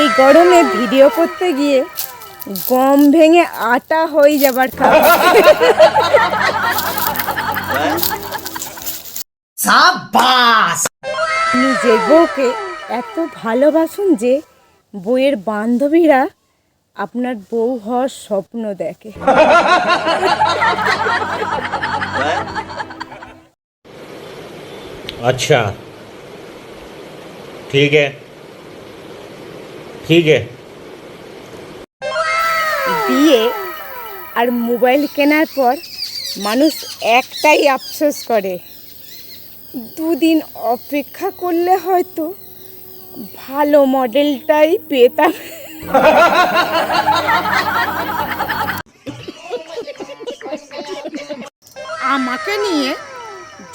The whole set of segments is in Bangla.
এই গরমে ভিডিও করতে গিয়ে গম ভেঙে আটা হয়ে যাবার খাবার। নিজের বউকে এত ভালোবাসুন যে বইয়ের বান্ধবীরা আপনার বউ হওয়ার স্বপ্ন দেখে। আচ্ছা ঠিক আছে। ঠিক বিয়ে আর মোবাইল কেনার পর মানুষ একটাই আফসোস করে। দুদিন অপেক্ষা করলে হয়তো ভালো মডেলটাই পেতাম। আমাকে নিয়ে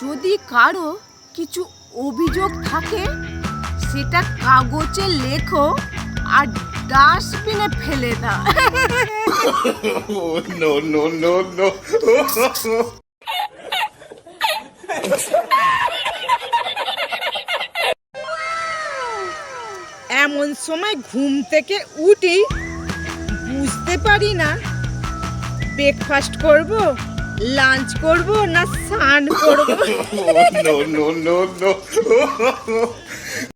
যদি কারও কিছু অভিযোগ থাকে সেটা কাগজে লেখো। আর ডাস্টবিনে ফেলে দাও no, no, no, no. এমন সময় ঘুম থেকে উঠি বুঝতে পারি না ব্রেকফাস্ট করব লাঞ্চ করব না স্নান করব no, no, no, no.